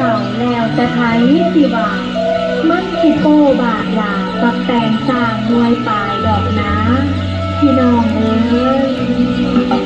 เ่าก่าแล้วแต่ไทยสิบาทมันสิโกบาทลาตับแต่งสร้างมวยปลายดอกนะ พี่น้องเอ้ย